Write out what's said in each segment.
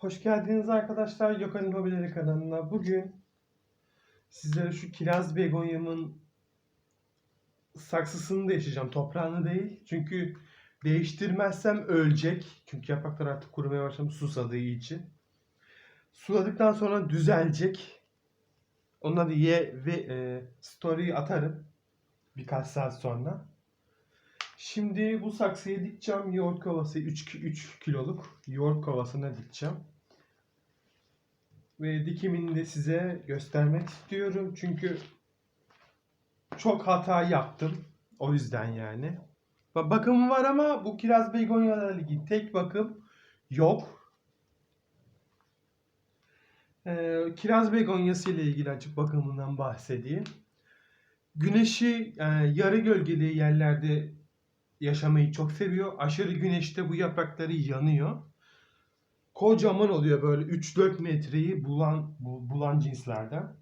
Hoş geldiniz arkadaşlar Gökhan'ın Hobileri kanalına. Bugün sizlere şu kiraz begonyamın saksısını değiştireceğim. Toprağını değil. Çünkü değiştirmezsem ölecek. Çünkü yapraklar artık kurumaya başlamış susadığı için. Suladıktan sonra düzelecek. Onları ye ve e, story atarım. Birkaç saat sonra. Şimdi bu saksıya dikeceğim yoğurt kovası 3, 3 kiloluk yoğurt kovasına dikeceğim. Ve dikimini de size göstermek istiyorum. Çünkü çok hata yaptım. O yüzden yani. Ba- Bakımı var ama bu kiraz begonyalarla ilgili tek bakım yok. Ee, kiraz begonyası ile ilgili açık bakımından bahsedeyim. Güneşi e, yarı gölgeli yerlerde yaşamayı çok seviyor. Aşırı güneşte bu yaprakları yanıyor. Kocaman oluyor böyle 3-4 metreyi bulan bu- bulan cinslerden.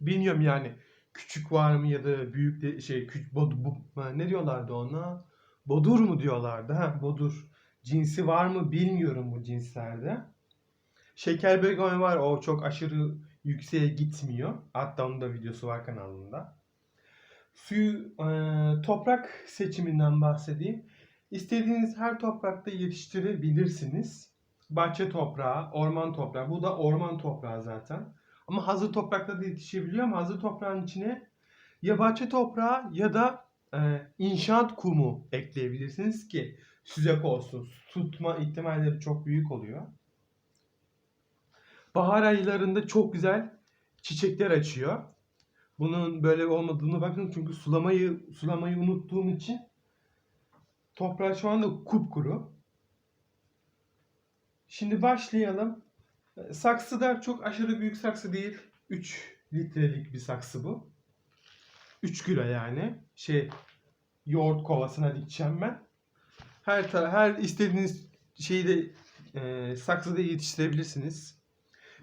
Bilmiyorum yani küçük var mı ya da büyük de şey küçük bod, bu, ne diyorlardı ona? Bodur mu diyorlardı? Ha, bodur. Cinsi var mı bilmiyorum bu cinslerde. Şeker begonya var. O çok aşırı yükseğe gitmiyor. Hatta onun da videosu var kanalımda. Suyu, e, toprak seçiminden bahsedeyim. İstediğiniz her toprakta yetiştirebilirsiniz. Bahçe toprağı, orman toprağı. Bu da orman toprağı zaten. Ama hazır toprakta da yetişebiliyor ama hazır toprağın içine ya bahçe toprağı ya da e, inşaat kumu ekleyebilirsiniz ki süzek olsun. Tutma ihtimalleri çok büyük oluyor. Bahar aylarında çok güzel çiçekler açıyor. Bunun böyle olmadığını bakın çünkü sulamayı sulamayı unuttuğum için toprağı şu anda kupkuru. Şimdi başlayalım. Saksı da çok aşırı büyük saksı değil. 3 litrelik bir saksı bu. 3 kilo yani. Şey yoğurt kovasına dikeceğim ben. Her her istediğiniz şeyi de e, saksıda yetiştirebilirsiniz.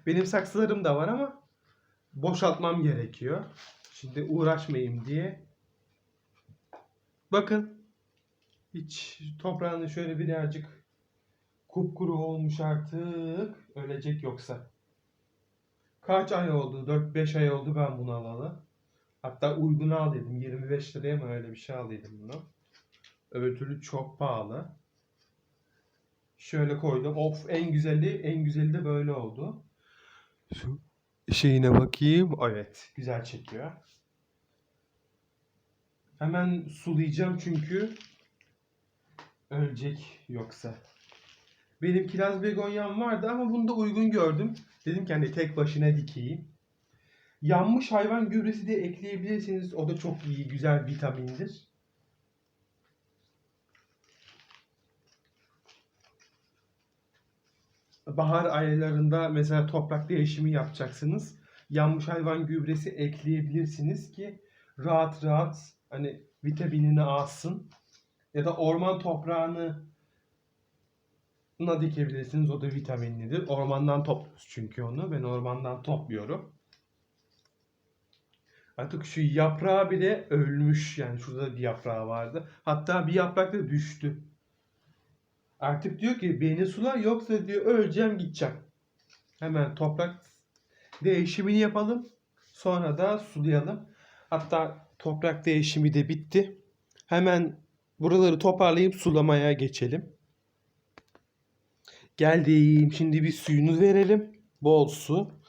Benim saksılarım da var ama boşaltmam gerekiyor. Şimdi uğraşmayayım diye. Bakın. Hiç toprağını şöyle birazcık kupkuru olmuş artık. Ölecek yoksa. Kaç ay oldu? 4-5 ay oldu ben bunu alalı. Hatta uygun al dedim. 25 liraya mı öyle bir şey al dedim bunu. Öbür türlü çok pahalı. Şöyle koydum. Of en güzeli en güzeli de böyle oldu. Şu şeyine bakayım. Evet, güzel çekiyor. Hemen sulayacağım çünkü ölecek yoksa. Benim kiraz begonyam vardı ama bunu da uygun gördüm. Dedim ki hani tek başına dikeyim. Yanmış hayvan gübresi de ekleyebilirsiniz. O da çok iyi, güzel vitamindir. bahar aylarında mesela toprak değişimi yapacaksınız. Yanmış hayvan gübresi ekleyebilirsiniz ki rahat rahat hani vitaminini alsın. Ya da orman toprağını na dikebilirsiniz. O da vitaminlidir. Ormandan topluyoruz çünkü onu. Ben ormandan topluyorum. Artık şu yaprağı bile ölmüş. Yani şurada bir yaprağı vardı. Hatta bir yaprak da düştü. Artık diyor ki beni sula yoksa diyor öleceğim gideceğim. Hemen toprak değişimini yapalım. Sonra da sulayalım. Hatta toprak değişimi de bitti. Hemen buraları toparlayıp sulamaya geçelim. Geldim. Şimdi bir suyunu verelim. Bol su.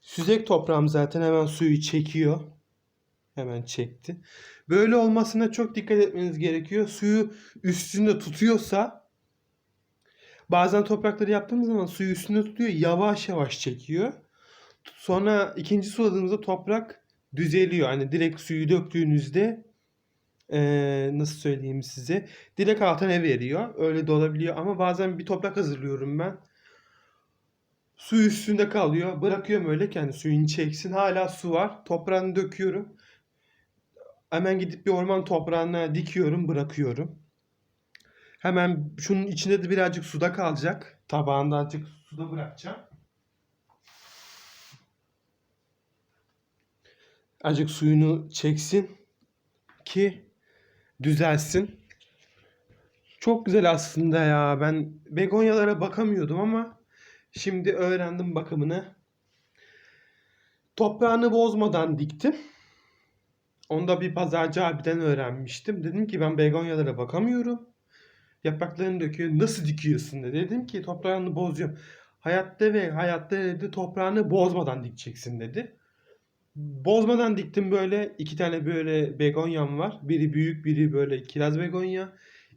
Süzek toprağım zaten hemen suyu çekiyor. Hemen çekti. Böyle olmasına çok dikkat etmeniz gerekiyor. Suyu üstünde tutuyorsa Bazen toprakları yaptığımız zaman suyu üstünde tutuyor. Yavaş yavaş çekiyor. Sonra ikinci suladığımızda toprak düzeliyor. Hani direkt suyu döktüğünüzde eee, nasıl söyleyeyim size. Direkt altına veriyor. Öyle de olabiliyor. Ama bazen bir toprak hazırlıyorum ben. Su üstünde kalıyor. Bırakıyorum öyle kendi suyunu çeksin. Hala su var. Toprağını döküyorum. Hemen gidip bir orman toprağına dikiyorum, bırakıyorum. Hemen şunun içinde de birazcık suda kalacak. Tabağında azıcık suda bırakacağım. Azıcık suyunu çeksin ki düzelsin. Çok güzel aslında ya. Ben begonyalara bakamıyordum ama Şimdi öğrendim bakımını. Toprağını bozmadan diktim. Onu da bir pazarcı abiden öğrenmiştim. Dedim ki ben begonyalara bakamıyorum. Yapraklarını döküyor. Nasıl dikiyorsun dedi. Dedim ki toprağını bozuyorum. Hayatta ve hayatta dedi toprağını bozmadan dikeceksin dedi. Bozmadan diktim böyle. iki tane böyle begonyam var. Biri büyük biri böyle kiraz begonya.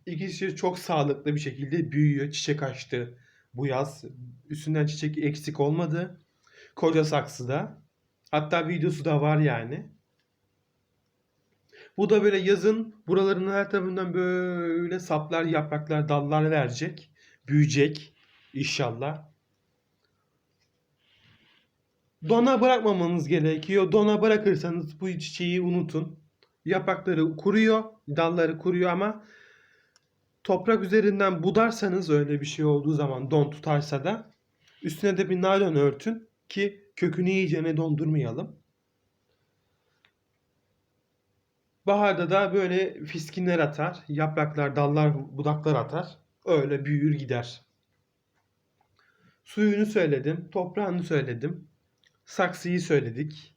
İkisi çok sağlıklı bir şekilde büyüyor. Çiçek açtı bu yaz. Üstünden çiçek eksik olmadı. Koca saksıda. Hatta videosu da var yani. Bu da böyle yazın buralarının her tarafından böyle saplar, yapraklar, dallar verecek. Büyüyecek inşallah. Dona bırakmamanız gerekiyor. Dona bırakırsanız bu çiçeği unutun. Yaprakları kuruyor, dalları kuruyor ama toprak üzerinden budarsanız öyle bir şey olduğu zaman don tutarsa da üstüne de bir naylon örtün ki kökünü iyicene dondurmayalım. Baharda da böyle fiskinler atar, yapraklar, dallar, budaklar atar. Öyle büyür gider. Suyunu söyledim, toprağını söyledim. Saksıyı söyledik.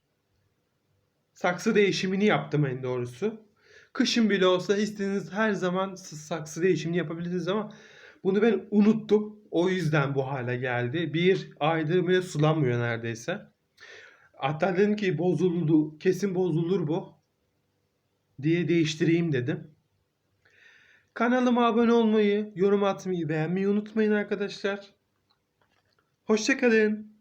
Saksı değişimini yaptım en doğrusu. Kışın bile olsa istediğiniz her zaman saksı değişimini yapabilirsiniz ama bunu ben unuttum. O yüzden bu hale geldi. Bir aydır bile sulanmıyor neredeyse. Hatta dedim ki bozuldu, kesin bozulur bu diye değiştireyim dedim. Kanalıma abone olmayı, yorum atmayı, beğenmeyi unutmayın arkadaşlar. Hoşçakalın.